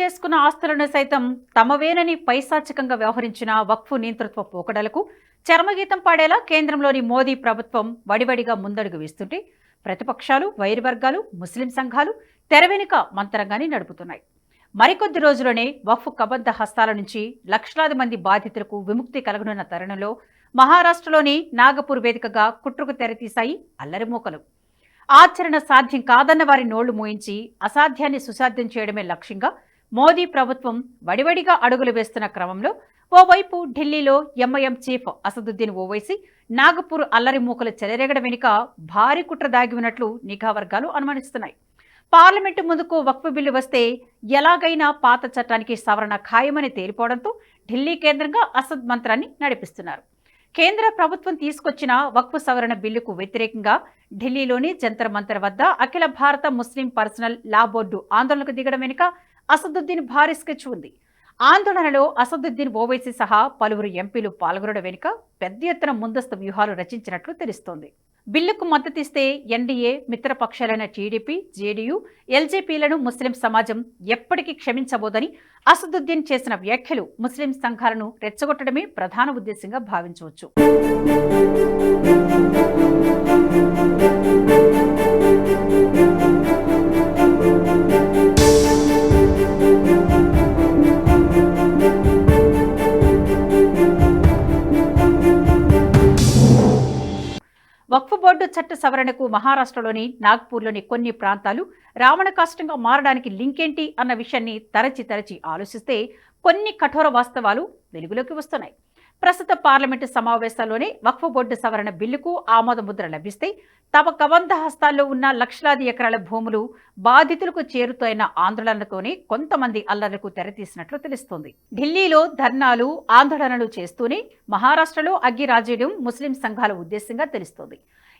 చేసుకున్న ఆస్తులను సైతం తమవేనని పైశాచికంగా వ్యవహరించిన వక్ఫ్ నియంతృత్వ పోకడలకు చర్మగీతం పాడేలా కేంద్రంలోని మోదీ ప్రభుత్వం వడివడిగా ముందడుగు వేస్తుంటే ప్రతిపక్షాలు వైరు వర్గాలు ముస్లిం సంఘాలు తెరవెనుక మంతరంగాన్ని నడుపుతున్నాయి. మరికొద్ది రోజుల్లోనే వఫ్ కబంధ హస్తాల నుంచి లక్షలాది మంది బాధితులకు విముక్తి కలగనున్న తరుణంలో మహారాష్ట్రలోని నాగపూర్ వేదికగా కుట్రకు తెరతీశాయి అల్లరి మూకలు. ఆచరణ సాధ్యం కాదన్న వారి నోళ్ళు మోయించి అసాధ్యాన్ని సుసాధ్యం చేయడమే లక్ష్యంగా మోదీ ప్రభుత్వం వడివడిగా అడుగులు వేస్తున్న క్రమంలో ఓవైపు ఢిల్లీలో ఎంఐఎం చీఫ్ అసదుద్దీన్ ఓవైసీ నాగపూర్ అల్లరి మూకలు చెలరేగడం వెనుక భారీ కుట్ర దాగి ఉన్నట్లు నిఘా వర్గాలు అనుమానిస్తున్నాయి. పార్లమెంటు ముందుకు వక్ఫ్ బిల్లు వస్తే ఎలాగైనా పాత చట్టానికి సవరణ ఖాయమని తేలిపోవడంతో ఢిల్లీ కేంద్రంగా అసద్ మంత్రాన్ని నడిపిస్తున్నారు. కేంద్ర ప్రభుత్వం తీసుకొచ్చిన వక్ఫ్ సవరణ బిల్లుకు వ్యతిరేకంగా ఢిల్లీలోని జంతర్ మంతర్ వద్ద అఖిల భారత ముస్లిం పర్సనల్ లా బోర్డు ఆందోళనకు దిగడం వెనుక అసదుద్దీన్ భారీ స్కెచ్ ఉంది. ఆందోళనలో అసదుద్దీన్ ఓవైసీ సహా పలువురు ఎంపీలు పాల్గొనడం వెనుక పెద్ద ఎత్తున ముందస్తు వ్యూహాలు రచించినట్లు తెలుస్తోంది. బిల్లుకు మద్దతిస్తే ఎన్డీఏ మిత్రపక్షాలైన టీడీపీ జేడీయూ ఎల్జేపీలను ముస్లిం సమాజం ఎప్పటికీ క్షమించబోదని అసదుద్దీన్ చేసిన వ్యాఖ్యలు ముస్లిం సంఘాలను రెచ్చగొట్టడమే ప్రధాన ఉద్దేశంగా భావించవచ్చు. మహారాష్ట్రలోని నాగ్పూర్లోని కొన్ని ప్రాంతాలు రావణ కాష్టంగా మారడానికి లింకేంటి అన్న విషయాన్ని తరచి తరచి ఆలోచిస్తే కొన్ని కఠోర వాస్తవాలు వెలుగులోకి వస్తున్నాయి. ప్రస్తుత పార్లమెంటు సమావేశాల్లోనే వక్ఫ్ బోర్డు సవరణ బిల్లుకు ఆమోద ముద్ర లభిస్తే తమ కబంధ హస్తాల్లో ఉన్న లక్షలాది ఎకరాల భూములు బాధితులకు చేరుతోన్న ఆందోళనతోనే కొంతమంది అల్లర్లకు తెరతీసినట్లు తెలుస్తోంది. ఢిల్లీలో ధర్నాలు ఆందోళనలు చేస్తూనే మహారాష్ట్రలో అగ్గి రాజేయడం ముస్లిం సంఘాల ఉద్దేశంగా తెలుస్తోంది.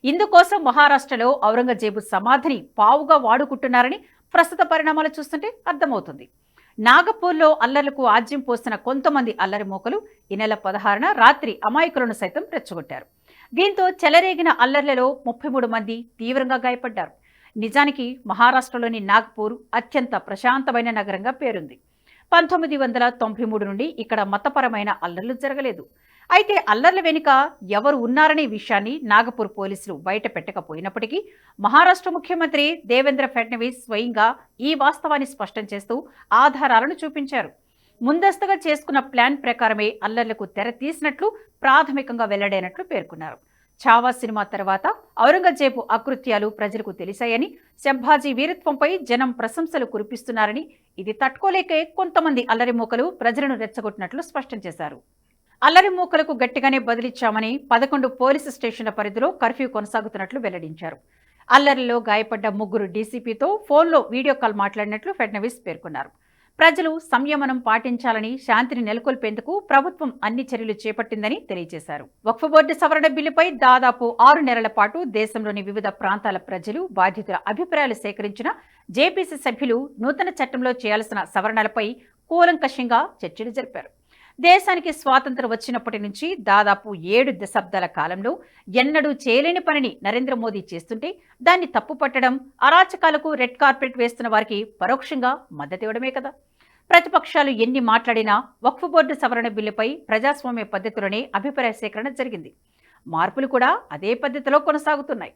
ఇందుకోసం మహారాష్ట్రలో ఔరంగజేబు సమాధిని పావుగా వాడుకుంటున్నారని ప్రస్తుత పరిణామాలు చూస్తుంటే అర్థమవుతుంది. నాగపూర్లో అల్లర్లకు ఆజ్యం పోస్తున్న కొంతమంది అల్లరి మోకలు ఈ నెల పదహారున రాత్రి అమాయకులను సైతం రెచ్చగొట్టారు. దీంతో చెలరేగిన అల్లర్లలో ముప్పై మూడు మంది తీవ్రంగా గాయపడ్డారు. నిజానికి మహారాష్ట్రలోని నాగపూర్ అత్యంత ప్రశాంతమైన నగరంగా పేరుంది. పంతొమ్మిది వందల తొంభై మూడు నుండి ఇక్కడ మతపరమైన అల్లర్లు జరగలేదు. అయితే అల్లర్ల వెనుక ఎవరు ఉన్నారనే విషయాన్ని నాగపూర్ పోలీసులు బయట పెట్టకపోయినప్పటికీ మహారాష్ట్ర ముఖ్యమంత్రి దేవేంద్ర ఫడ్నవీస్ స్వయంగా ఈ వాస్తవాన్ని స్పష్టం చేస్తూ ఆధారాలను చూపించారు. ముందస్తుగా చేసుకున్న ప్లాన్ ప్రకారమే అల్లర్లకు తెర తీసినట్లు ప్రాథమికంగా వెల్లడైనట్లు పేర్కొన్నారు. చావా సినిమా తర్వాత ఔరంగజేబు అకృత్యాలు ప్రజలకు తెలిసాయని శంభాజీ వీరత్వంపై జనం ప్రశంసలు కురిపిస్తున్నారని ఇది తట్టుకోలేకే కొంతమంది అల్లరి మూకలు ప్రజలను రెచ్చగొట్టినట్లు స్పష్టం చేశారు. అల్లరి మూకలకు గట్టిగానే బదిలిచ్చామని పదకొండు పోలీసు స్టేషన్ల పరిధిలో కర్ఫ్యూ కొనసాగుతున్నట్లు వెల్లడించారు. అల్లరిలో గాయపడ్డ ముగ్గురు డీసీపీతో ఫోన్లో వీడియో కాల్ మాట్లాడినట్లు ఫడ్నవీస్ పేర్కొన్నారు. ప్రజలు సంయమనం పాటించాలని శాంతిని నెలకొల్పేందుకు ప్రభుత్వం అన్ని చర్యలు చేపట్టిందని తెలియజేశారు. వక్ఫ్ బోర్డు సవరణ బిల్లుపై దాదాపు ఆరు నెలల పాటు దేశంలోని వివిధ ప్రాంతాల ప్రజలు బాధితుల అభిప్రాయాలు సేకరించిన జేపీసీ సభ్యులు నూతన చట్టంలో చేయాల్సిన సవరణలపై కూలంకషంగా చర్చలు జరిపారు. దేశానికి స్వాతంత్రం వచ్చినప్పటి నుంచి దాదాపు ఏడు దశాబ్దాల కాలంలో ఎన్నడూ చేయలేని పనిని నరేంద్ర మోదీ చేస్తుంటే దాన్ని తప్పుపట్టడం అరాచకాలకు రెడ్ కార్పెట్ వేస్తున్న వారికి పరోక్షంగా మద్దతివ్వడమే కదా. ప్రతిపక్షాలు ఎన్ని మాట్లాడినా వక్ఫ్ బోర్డు సవరణ బిల్లుపై ప్రజాస్వామ్య పద్ధతిలోనే అభిప్రాయ సేకరణ జరిగింది. మార్పులు కూడా అదే పద్ధతిలో కొనసాగుతున్నాయి.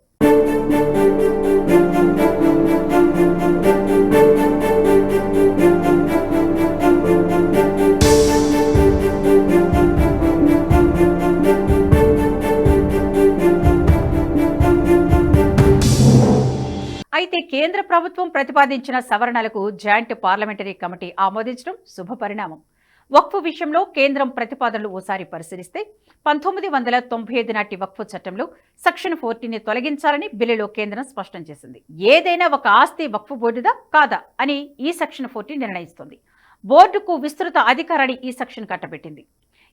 కేంద్ర ప్రభుత్వం ప్రతిపాదించిన సవరణలకు జాయింట్ పార్లమెంటరీ కమిటీ ఆమోదించడం శుభ పరిణామం వక్ఫ్ విషయంలో కేంద్రం ప్రతిపాదనలు ఓసారి పరిశీలిస్తే పంతొమ్మిది వందల తొంభై ఐదు నాటి వక్ఫ్ చట్టంలో సెక్షన్ ఫోర్టీని తొలగించాలని బిల్లులో కేంద్రం స్పష్టం చేసింది. ఏదైనా ఒక ఆస్తి వక్ఫ్ బోర్డుదా? కాదా? అని ఈ సెక్షన్ ఫోర్టీ నిర్ణయిస్తుంది. బోర్డుకు విస్తృత అధికారాన్ని ఈ సెక్షన్ కట్టబెట్టింది.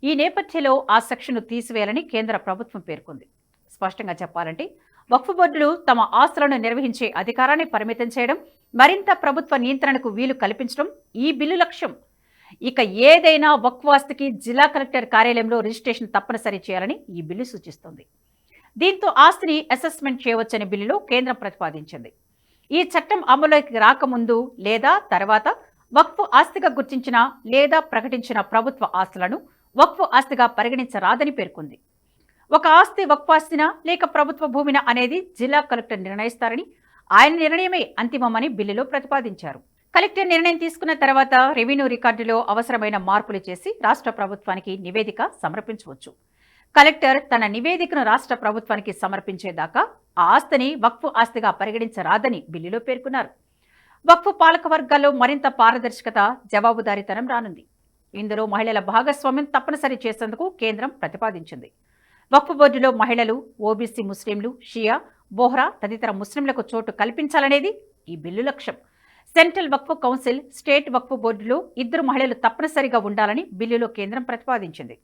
ఈ నేపథ్యంలో ఆ సెక్షన్ను తీసివేయాలని కేంద్ర ప్రభుత్వం పేర్కొంది. స్పష్టంగా చెప్పాలంటే వక్ఫ్ బోర్డులు తమ ఆస్తులను నిర్వహించే అధికారాన్ని పరిమితం చేయడం మరింత ప్రభుత్వ నియంత్రణకు వీలు కల్పించడం ఈ బిల్లు లక్ష్యం. ఇక ఏదైనా వక్వాస్తుకి జిల్లా కలెక్టర్ కార్యాలయంలో రిజిస్ట్రేషన్ తప్పనిసరి చేయాలని ఈ బిల్లు సూచిస్తోంది. దీంతో ఆస్తిని అసెస్మెంట్ చేయవచ్చని బిల్లులో కేంద్రం ప్రతిపాదించింది. ఈ చట్టం అమలులోకి రాకముందు లేదా తర్వాత వక్ఫ్ ఆస్తిగా గుర్తించిన లేదా ప్రకటించిన ప్రభుత్వ ఆస్తులను వక్ఫ్ ఆస్తిగా పరిగణించరాదని పేర్కొంది. ఒక ఆస్తి వక్ఫ్ లేక ప్రభుత్వ భూమిన అనేది జిల్లా కలెక్టర్ నిర్ణయిస్తారని ఆయన నిర్ణయమే అంతిమమని బిల్లులో ప్రతిపాదించారు. కలెక్టర్ నిర్ణయం తీసుకున్న తర్వాత రెవెన్యూ రికార్డులో అవసరమైన మార్పులు చేసి రాష్ట్ర ప్రభుత్వానికి నివేదిక సమర్పించవచ్చు. కలెక్టర్ తన నివేదికను రాష్ట్ర ప్రభుత్వానికి సమర్పించేదాకా ఆ ఆస్తిని వక్ఫ్ ఆస్తిగా పరిగణించరాదని బిల్లులో పేర్కొన్నారు. వక్ఫ్ పాలక వర్గాల్లో మరింత పారదర్శకత జవాబుదారీతనం రానుంది. ఇందులో మహిళల భాగస్వామ్యం తప్పనిసరి చేసేందుకు కేంద్రం ప్రతిపాదించింది. వక్ఫ్ బోర్డులో మహిళలు ఓబీసీ ముస్లింలు షియా బోహ్రా తదితర ముస్లింలకు చోటు కల్పించాలనేది ఈ బిల్లు లక్ష్యం. Central Waqf council state Waqf బోర్డులో ఇద్దరు మహిళలు తప్పనిసరిగా ఉండాలని బిల్లులో కేంద్రం ప్రతిపాదించింది.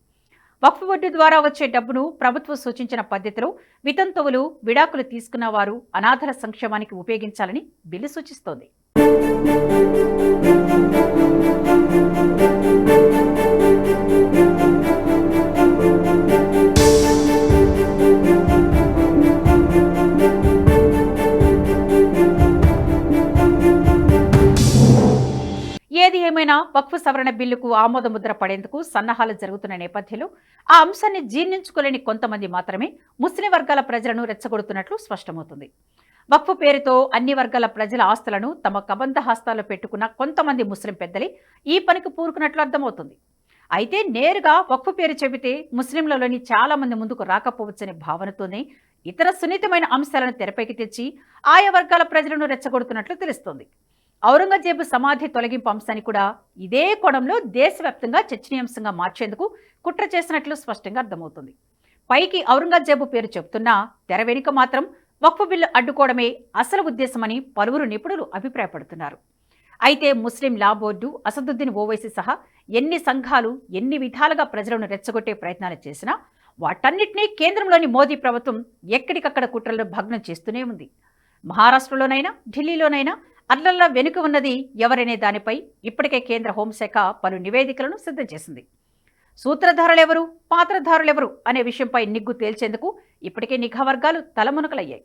వక్ఫ్ బోర్డు ద్వారా వచ్చే డబ్బును ప్రభుత్వం సూచించిన పద్ధతిలో వితంతువులు విడాకులు తీసుకున్న వారు అనాథల సంక్షేమానికి ఉపయోగించాలని బిల్లు సూచిస్తోంది. వక్ఫ్ సవరణ బిల్లుకు ఆమోదముద్ర పడేందుకు సన్నాహాలు జరుగుతున్న నేపథ్యంలో ఆ అంశాన్ని జీర్ణించుకోలేని కొంతమంది మాత్రమే ముస్లిం వర్గాల ప్రజలను రెచ్చగొడుతున్నట్లు స్పష్టమవుతుంది. వక్ఫ్ పేరుతో అన్ని వర్గాల ప్రజల ఆస్తులను తమ కబంధ హస్తాల్లో పెట్టుకున్న కొంతమంది ముస్లిం పెద్దలే ఈ పనికి పూరుకున్నట్లు అర్థమవుతుంది. అయితే నేరుగా వక్ఫ్ పేరు చెబితే ముస్లింలలోని చాలా మంది ముందుకు రాకపోవచ్చనే భావనతోనే ఇతర సున్నితమైన అంశాలను తెరపైకి తెచ్చి ఆయా వర్గాల ప్రజలను రెచ్చగొడుతున్నట్లు తెలుస్తోంది. ఔరంగజేబు సమాధి తొలగింపు అంశాన్ని కూడా ఇదే కోణంలో దేశవ్యాప్తంగా చర్చనీయాంశంగా మార్చేందుకు కుట్ర చేసినట్లు స్పష్టంగా అర్థమవుతుంది. పైకి ఔరంగజేబు పేరు చెబుతున్నా తెర వెనుక మాత్రం వక్ఫ్ బిల్లు అడ్డుకోవడమే అసలు ఉద్దేశమని పలువురు నిపుణులు అభిప్రాయపడుతున్నారు. అయితే Muslim law board Asaduddin Owaisi సహా ఎన్ని సంఘాలు ఎన్ని విధాలుగా ప్రజలను రెచ్చగొట్టే ప్రయత్నాలు చేసినా వాటన్నిటినీ కేంద్రంలోని మోదీ ప్రభుత్వం ఎక్కడికక్కడ కుట్రలను భగ్నం చేస్తూనే ఉంది. మహారాష్ట్రలోనైనా ఢిల్లీలోనైనా అట్లల్లా వెనుక ఉన్నది ఎవరనే దానిపై ఇప్పటికే కేంద్ర హోంశాఖ పలు నివేదికలను సిద్ధం చేసింది. సూత్రధారులెవరు పాత్రధారులెవరు అనే విషయంపై నిగ్గు తేల్చేందుకు ఇప్పటికే నిఘా వర్గాలు తలమునకలయ్యాయి.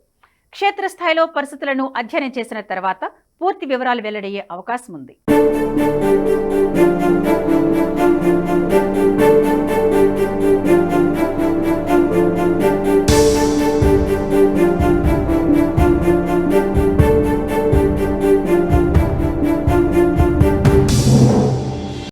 క్షేత్రస్థాయిలో పరిస్థితులను అధ్యయనం చేసిన తర్వాత పూర్తి వివరాలు వెల్లడయ్యే అవకాశం ఉంది